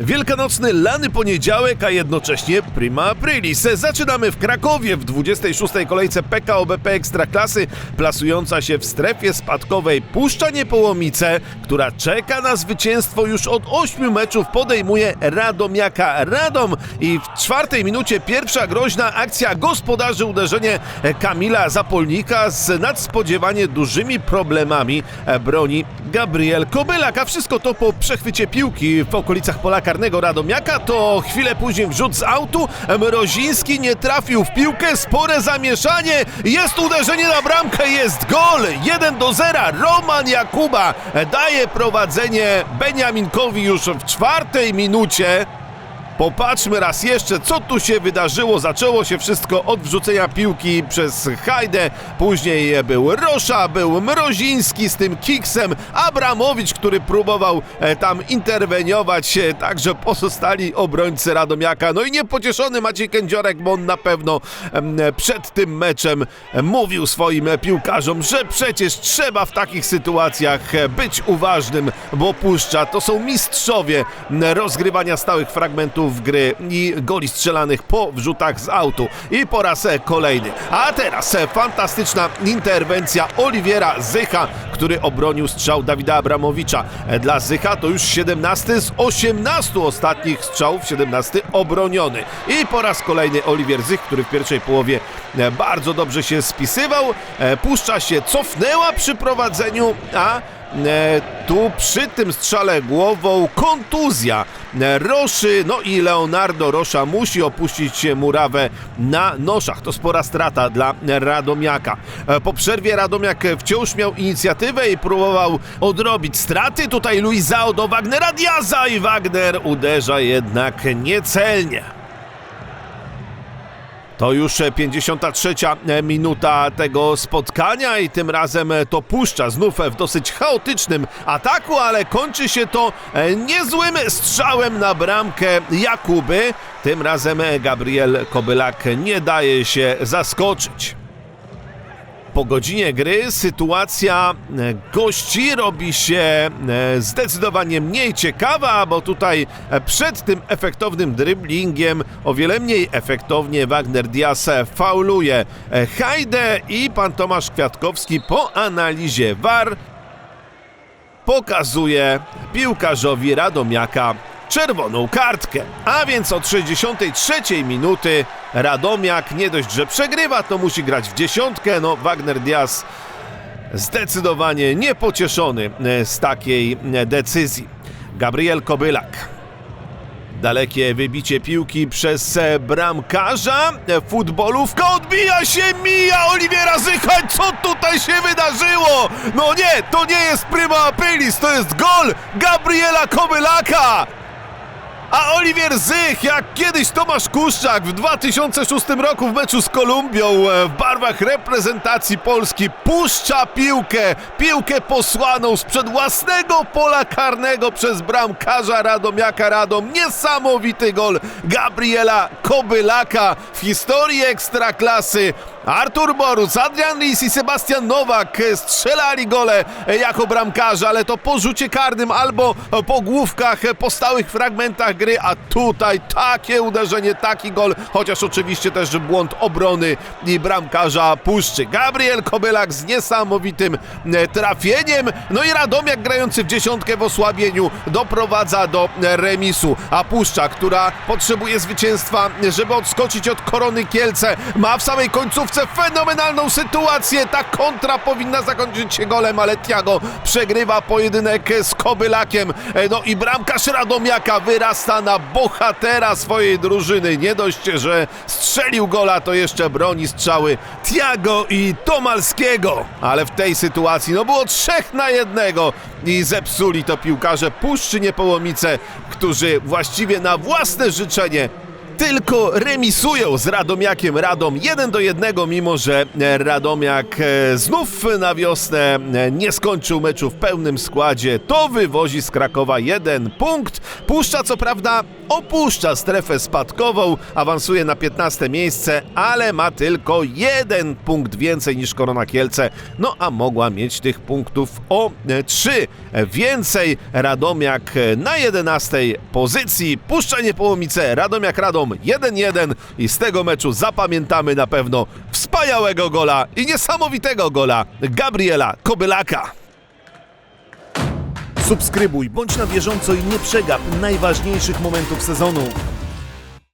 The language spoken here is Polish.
Wielkanocny lany poniedziałek, a jednocześnie prima aprilis. Zaczynamy w Krakowie w 26. kolejce PKO BP Ekstraklasy, plasująca się w strefie spadkowej Puszcza Niepołomice, która czeka na zwycięstwo już od 8 meczów, podejmuje Radomiaka Radom i w czwartej minucie pierwsza groźna akcja gospodarzy uderzenie Kamila Zapolnika z nadspodziewanie dużymi problemami broni Gabriel Kobylak, a wszystko to po przechwycie piłki w okolicach pola karnego Radomiaka, to chwilę później wrzut z autu, Mroziński nie trafił w piłkę, spore zamieszanie, jest uderzenie na bramkę, jest gol, 1 do 0, Roman Jakuba daje prowadzenie Beniaminkowi już w czwartej minucie. Popatrzmy raz jeszcze, co tu się wydarzyło. Zaczęło się wszystko od wrzucenia piłki przez Hajdę, później był Rosza, był Mroziński z tym kiksem, Abramowicz, który próbował e, tam interweniować, e, także pozostali obrońcy Radomiaka. No i niepocieszony Maciej Kędziorek, bo on na pewno przed tym meczem mówił swoim piłkarzom, że przecież trzeba w takich sytuacjach e, być uważnym, bo puszcza to są mistrzowie rozgrywania stałych fragmentów gry i goli strzelanych po wrzutach z autu. I po raz kolejny. A teraz fantastyczna interwencja Oliwiera Zycha, który obronił strzał Dawida Abramowicza. Dla Zycha to już 17 z 18 ostatnich strzałów, 17 obroniony. I po raz kolejny Oliwier Zych, który w pierwszej połowie e, bardzo dobrze się spisywał. E, Puszcza się cofnęła przy prowadzeniu, a tu przy tym strzale głową kontuzja e, Roszy, no i Leonardo Rosza musi opuścić murawę na noszach. To spora strata dla Radomiaka. E, po przerwie Radomiak wciąż miał inicjatywę i próbował odrobić straty. Tutaj Luizao do Wagnera Diaza i Wagner uderza jednak niecelnie. To już e, 53 minuta tego spotkania i tym razem e, to puszcza znów w dosyć chaotycznym ataku, ale kończy się to e, niezłym strzałem na bramkę Jakuby. Tym razem e, Gabriel Kobylak nie daje się zaskoczyć. Po godzinie gry sytuacja e, gości robi się e, zdecydowanie mniej ciekawa, bo tutaj e, przed tym efektownym driblingiem o wiele mniej efektownie Wagner Diaz fauluje Hajdę i pan Tomasz Kwiatkowski po analizie VAR pokazuje piłkarzowi Radomiaka czerwoną kartkę. A więc od 63 minuty Radomiak nie dość, że przegrywa, to musi grać w dziesiątkę. No, Wagner Diaz zdecydowanie niepocieszony e, z takiej e, decyzji. Gabriel Kobylak. Dalekie wybicie piłki przez e, bramkarza. Futbolówka odbija się, mija Oliwiera Zycha. Co tutaj się wydarzyło? No nie, to nie jest prima aprilis, to jest gol Gabriela Kobylaka. A Oliwier Zych, jak kiedyś Tomasz Kuszczak w 2006 roku w meczu z Kolumbią e, w barwach reprezentacji Polski puszcza piłkę, piłkę posłaną sprzed własnego pola karnego przez bramkarza Radomiaka Radom. Niesamowity gol Gabriela Kobylaka w historii Ekstraklasy. Artur Borus, Adrian Lis i Sebastian Nowak strzelali gole jako bramkarze, ale to po rzucie karnym albo po główkach, po stałych fragmentach gry, a tutaj takie uderzenie, taki gol, chociaż oczywiście też błąd obrony i bramkarza Puszczy. Gabriel Kobylak z niesamowitym e, trafieniem, no i Radomiak grający w dziesiątkę w osłabieniu doprowadza do remisu, a Puszcza, która potrzebuje zwycięstwa, żeby odskoczyć od Korony Kielce, ma w samej końcówce fenomenalną sytuację, ta kontra powinna zakończyć się golem, ale Tiago przegrywa pojedynek z Kobylakiem, E, no i bramkarz Radomiaka wyrasta na bohatera swojej drużyny, nie dość, że strzelił gola, to jeszcze broni strzały Tiago i Tomalskiego, ale w tej sytuacji no było trzech na jednego i zepsuli to piłkarze. Puszczy Niepołomice, którzy właściwie na własne życzenie remisują z Radomiakiem Radom 1 do 1, mimo że e, Radomiak e, znów na wiosnę e, nie skończył meczu w pełnym składzie. To wywozi z Krakowa jeden punkt. Puszcza co prawda opuszcza strefę spadkową, awansuje na 15 miejsce, ale ma tylko jeden punkt więcej niż Korona Kielce, no a mogła mieć tych punktów o 3 więcej. Radomiak na 11 pozycji, Puszczenie Połomice, Radomiak Radom 1-1 i z tego meczu zapamiętamy na pewno wspaniałego gola i niesamowitego gola Gabriela Kobylaka. Subskrybuj, bądź na bieżąco i nie przegap najważniejszych momentów sezonu.